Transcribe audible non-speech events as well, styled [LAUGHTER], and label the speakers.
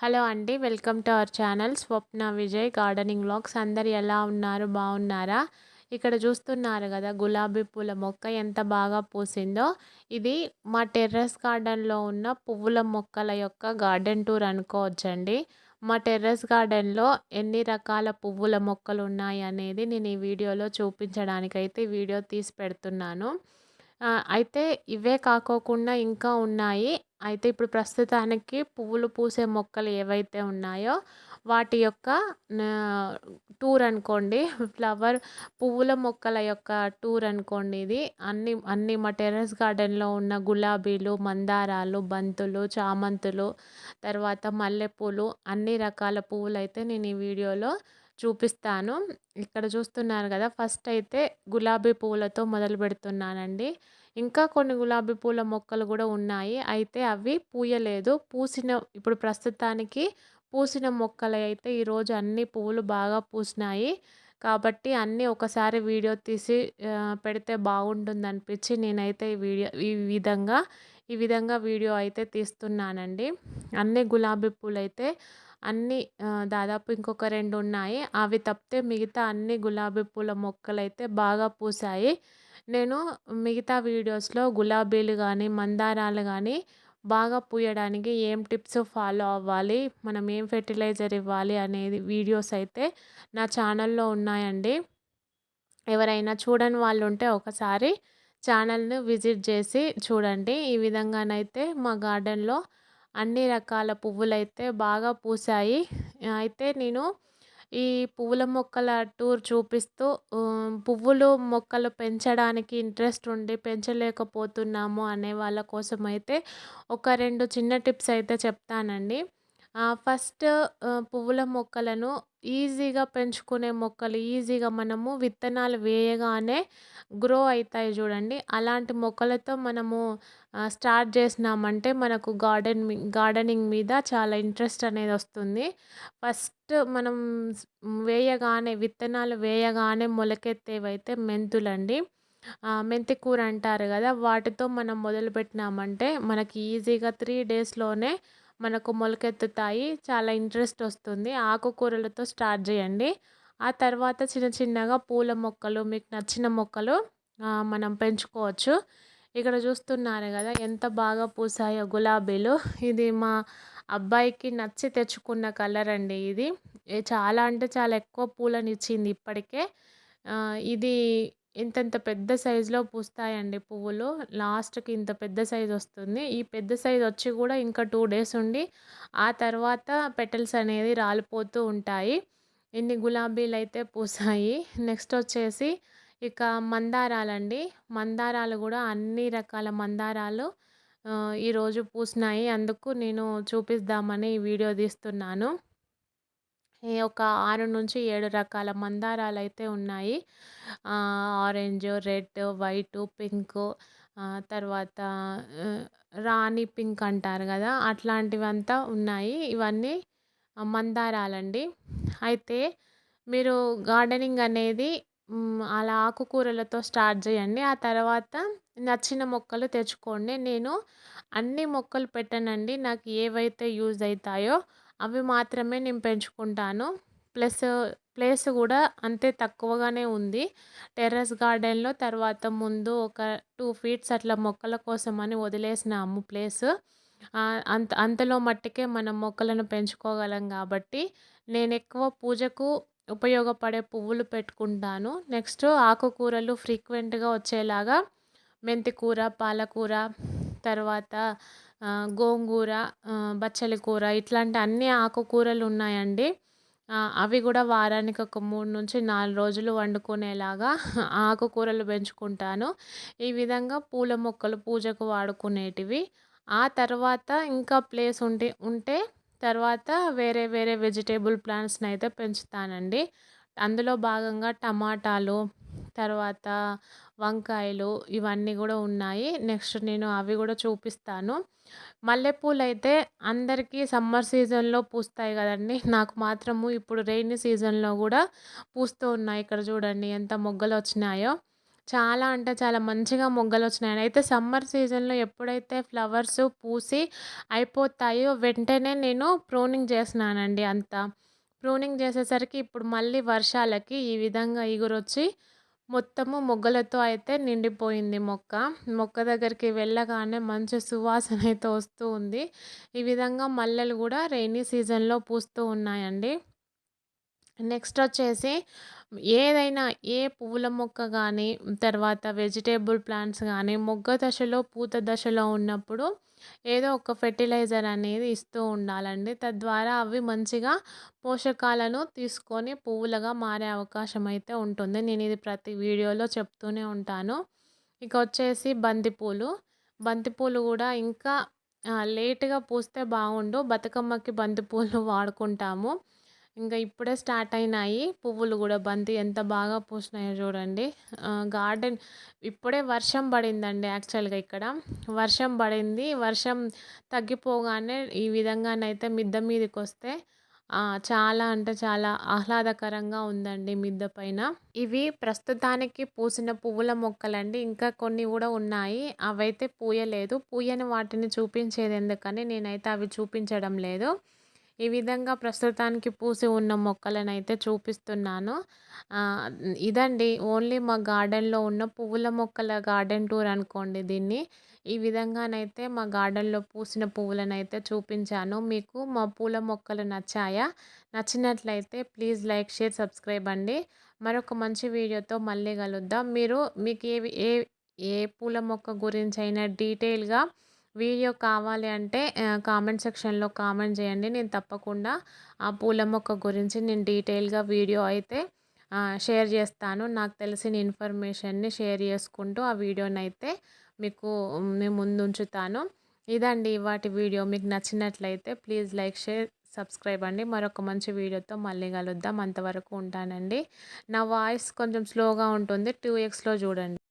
Speaker 1: Hello అండి welcome to our channel Swapna Vijay gardening vlogs. అందరు ఎలా ఉన్నారు? బాగున్నారా? ఇక్కడ చూస్తున్నారు కదా గులాబీ పూల మొక్క ఎంత బాగా పూసిందో. ఇది మా టెర్రస్ గార్డెన్లో ఉన్న పువ్వుల మొక్కల యొక్క గార్డెన్ టూర్ అనుకోవచ్చండి. మా టెర్రస్ గార్డెన్లో ఎన్ని రకాల పువ్వుల మొక్కలు ఉన్నాయి అనేది నేను ఈ వీడియోలో చూపించడానికైతే వీడియో తీసి పెడుతున్నాను. అయితే ఇవే కాకోకుండా ఇంకా ఉన్నాయి. అయితే ఇప్పుడు ప్రస్తుతానికి పువ్వులు పూసే మొక్కలు ఏవైతే ఉన్నాయో వాటి యొక్క టూర్ అనుకోండి. ఫ్లవర్ పువ్వుల మొక్కల యొక్క టూర్ అనుకోండి ఇది. అన్ని అన్ని మా టెర్రస్ గార్డెన్లో ఉన్న గులాబీలు మందారాలు బంతులు చామంతులు తర్వాత మల్లెపూలు అన్ని రకాల పువ్వులు అయితే నేను ఈ వీడియోలో చూపిస్తాను. ఇక్కడ చూస్తున్నారు కదా! ఫస్ట్ అయితే గులాబీ పూలతో మొదలు పెడుతున్నానండి. ఇంకా కొన్ని గులాబీ పూల మొక్కలు కూడా ఉన్నాయి. అయితే అవి పూయలేదు. పూసిన ఇప్పుడు ప్రస్తుతానికి పూసిన మొక్కలు అయితే ఈరోజు అన్ని పువ్వులు బాగా పూసినాయి. కాబట్టి అన్నీ ఒకసారి వీడియో తీసి పెడితే బాగుంటుంది అనిపించి నేనైతే ఈ వీడియో ఈ విధంగా ఈ విధంగా వీడియో అయితే తీస్తున్నానండి. అన్ని గులాబీ పూలు అయితే అన్ని దాదాపు ఇంకొక రెండు ఉన్నాయి అవి తప్పితే మిగతా అన్ని గులాబీ పూల మొక్కలు అయితే బాగా పూసాయి నేను మిగతా వీడియోస్లో గులాబీలు కానీ మందారాలు కానీ బాగా పూయడానికి ఏం టిప్స్ ఫాలో అవ్వాలి మనం ఏం ఫెర్టిలైజర్ ఇవ్వాలి అనేది వీడియోస్ అయితే నా ఛానల్లో ఉన్నాయండి. ఎవరైనా చూడని వాళ్ళు ఉంటే ఒకసారి ఛానల్ని విజిట్ చేసి చూడండి. ఈ విధంగానైతే మా గార్డెన్లో అన్ని రకాల పువ్వులైతే బాగా పూసాయి అయితే నేను ఈ పువ్వుల మొక్కల టూర్ చూపిస్తూ పువ్వులు మొక్కలు పెంచడానికి ఇంట్రెస్ట్ ఉండి పెంచలేకపోతున్నాము అనే వాళ్ళ కోసం అయితే ఒక రెండు చిన్న టిప్స్ అయితే చెప్తానండి. ఫస్ట్ పువ్వుల మొక్కలను ఈజీగా పెంచుకునే మొక్కలు ఈజీగా మనము విత్తనాలు వేయగానే గ్రో అవుతాయి చూడండి. అలాంటి మొక్కలతో మనము స్టార్ట్ చేసినామంటే మనకు గార్డెన్ మీ గార్డెనింగ్ మీద చాలా ఇంట్రెస్ట్ అనేది వస్తుంది. ఫస్ట్ మనం వేయగానే విత్తనాలు వేయగానే మొలకెత్తేవైతే మెంతులండి. మెంతి కూర అంటారు కదా వాటితో మనం మొదలుపెట్టినామంటే మనకి ఈజీగా త్రీ డేస్లోనే మనకు మొలకెత్తుతాయి. చాలా ఇంట్రెస్ట్ వస్తుంది. ఆకుకూరలతో స్టార్ట్ చేయండి. ఆ తర్వాత చిన్న చిన్నగా పూల మొక్కలు మీకు నచ్చిన మొక్కలు మనం పెంచుకోవచ్చు. ఇక్కడ చూస్తున్నారు కదా ఎంత బాగా పూసాయో గులాబీలు. ఇది మా అబ్బాయికి నచ్చి తెచ్చుకున్న కలర్ అండి ఇది. చాలా అంటే చాలా ఎక్కువ పూలను ఇచ్చింది ఇప్పటికే ఇది ఇంతంత పెద్ద సైజులో పూస్తాయండి పువ్వులు. లాస్ట్కి ఇంత పెద్ద సైజ్ వస్తుంది. ఈ పెద్ద సైజ్ వచ్చి కూడా ఇంకా టూ డేస్ ఉండి ఆ తర్వాత పెటల్స్ అనేది రాలిపోతూ ఉంటాయి. ఇన్ని గులాబీలు అయితే పూసాయి. నెక్స్ట్ వచ్చేసి ఇక మందారాలండి. మందారాలు కూడా అన్ని రకాల మందారాలు ఈరోజు పూసినాయి. అందుకు నేను చూపిద్దామని ఈ వీడియో తీస్తున్నాను. ఒక ఆరు నుంచి ఏడు రకాల మందారాలు అయితే ఉన్నాయి ఆరెంజ్ రెడ్ వైట్ పింక్ తర్వాత రాణి పింక్ అంటారు కదా! అట్లాంటివంతా ఉన్నాయి. ఇవన్నీ మందారాలండి. అయితే మీరు గార్డెనింగ్ అనేది అలా ఆకుకూరలతో స్టార్ట్ చేయండి. ఆ తర్వాత నచ్చిన మొక్కలు తెచ్చుకోండి. నేను అన్ని మొక్కలు పెట్టనండి. నాకు ఏవైతే యూజ్ అవుతాయో అవి మాత్రమే నేను పెంచుకుంటాను. ప్లస్ ప్లేస్ కూడా అంతే తక్కువగానే ఉంది. టెర్రస్ గార్డెన్లో తర్వాత ముందు ఒక టూ ఫీట్స్ అట్లా మొక్కల కోసం అని వదిలేసినాము ప్లేస్. అంత అంతలో మట్టికే మనం మొక్కలను పెంచుకోగలం కాబట్టి నేను ఎక్కువ పూజకు ఉపయోగపడే పువ్వులు పెట్టుకుంటాను. నెక్స్ట్ ఆకుకూరలు ఫ్రీక్వెంట్గా వచ్చేలాగా మెంతికూర పాలకూర తర్వాత గోంగూర బచ్చలి కూర ఇట్లాంటి అన్ని ఆకుకూరలు ఉన్నాయండి. అవి కూడా వారానికి ఒక మూడు నుంచి నాలుగు రోజులు వండుకునేలాగా [LAUGHS] ఆకుకూరలు పెంచుకుంటాను. ఈ విధంగా పూల మొక్కలు పూజకు వాడుకునేటివి. ఆ తర్వాత ఇంకా ప్లేస్ ఉంటే ఉంటే తర్వాత వేరే వేరే వెజిటేబుల్ ప్లాంట్స్ని అయితే పెంచుతానండి. అందులో భాగంగా టమాటాలు తర్వాత వంకాయలు ఇవన్నీ కూడా ఉన్నాయి. నెక్స్ట్ నేను అవి కూడా చూపిస్తాను. మల్లెపూలు అయితే అందరికీ సమ్మర్ సీజన్లో పూస్తాయి కదండి. నాకు మాత్రము ఇప్పుడు రెయినీ సీజన్లో కూడా పూస్తూ ఉన్నాయి. ఇక్కడ చూడండి ఎంత మొగ్గలు వచ్చినాయో. చాలా అంటే చాలా మంచిగా మొగ్గలు వచ్చినాయని అయితే సమ్మర్ సీజన్‌లో ఎప్పుడైతే ఫ్లవర్స్ పూసి అయిపోతాయో వెంటనే నేను ప్రూనింగ్ చేసినానండి అంతా. ప్రూనింగ్ చేసేసరికి ఇప్పుడు మళ్ళీ వర్షాలకి ఈ విధంగా ఇగురొచ్చి మొత్తము మొగ్గలతో అయితే నిండిపోయింది మొక్క. మొక్క దగ్గరికి వెళ్ళగానే మంచి సువాసన అయితే వస్తూ ఉంది. ఈ విధంగా మల్లెలు కూడా రైనీ సీజన్‌లో పూస్తూ ఉన్నాయండి. నెక్స్ట్ వచ్చేసి ఏదైనా ఏ పువ్వుల మొక్క కానీ తర్వాత వెజిటేబుల్ ప్లాంట్స్ కానీ మొగ్గ దశలో, పూత దశలో ఉన్నప్పుడు ఏదో ఒక ఫెర్టిలైజర్ అనేది ఇస్తూ ఉండాలండి. తద్వారా అవి మంచిగా పోషకాలను తీసుకొని పువ్వులుగా మారే అవకాశం అయితే ఉంటుంది. నేను ఇది ప్రతి వీడియోలో చెప్తూనే ఉంటాను. ఇక వచ్చేసి బంతిపూలు. బంతిపూలు కూడా ఇంకా లేటుగా పూస్తే బాగుండు. బతుకమ్మకి బంతిపూలు [LAUGHS] వాడుకుంటాము. ఇంకా ఇప్పుడే స్టార్ట్ అయినాయి పువ్వులు కూడా బంతి ఎంత బాగా పూసినాయో చూడండి. గార్డెన్ ఇప్పుడే వర్షం పడిందండి యాక్చువల్‌గా ఇక్కడ. వర్షం పడింది. వర్షం తగ్గిపోగానే ఈ విధంగానైతే మిద్ద మీదకొస్తే వస్తే చాలా అంటే చాలా ఆహ్లాదకరంగా ఉందండి మిద్ద పైన. ఇవి ప్రస్తుతానికి పూసిన పువ్వుల మొక్కలండి. ఇంకా కొన్ని కూడా ఉన్నాయి. అవైతే పూయలేదు. పూయని వాటిని చూపించేది ఎందుకని నేనైతే అవి చూపించడం లేదు. ఈ విధంగా ప్రస్తుతానికి పూసి ఉన్న మొక్కలనైతే చూపిస్తున్నాను. ఇదండి ఓన్లీ మా గార్డెన్‌లో ఉన్న పువ్వుల మొక్కల గార్డెన్ టూర్ అనుకోండి దీన్ని. ఈ విధంగానైతే మా గార్డెన్‌లో పూసిన పువ్వులనైతే చూపించాను. మీకు మా పూల మొక్కలు నచ్చాయా? నచ్చినట్లయితే ప్లీజ్ లైక్, షేర్, సబ్స్క్రైబ్ అండి. మరొక మంచి వీడియోతో మళ్ళీ కలుద్దాం. మీరు మీకు ఏవి ఏ ఏ పూల మొక్క గురించి అయినా డీటెయిల్‌గా వీడియో కావాలి అంటే కామెంట్ సెక్షన్‌లో కామెంట్ చేయండి. నేను తప్పకుండా ఆ పూల మొక్క గురించి నేను డీటెయిల్‌గా వీడియో అయితే షేర్ చేస్తాను. నాకు తెలిసిన ఇన్ఫర్మేషన్‌ని షేర్ చేసుకుంటూ ఆ వీడియోని అయితే మీకు మేము ముందుంచుతాను. ఇదండి వాటి వీడియో. మీకు నచ్చినట్లయితే ప్లీజ్ లైక్, షేర్, సబ్స్క్రైబ్ అండి. మరొక మంచి వీడియోతో మళ్ళీ కలుద్దాం. అంతవరకు ఉంటానండి. నా వాయిస్ కొంచెం స్లోగా ఉంటుంది. టూ ఎక్స్‌లో చూడండి.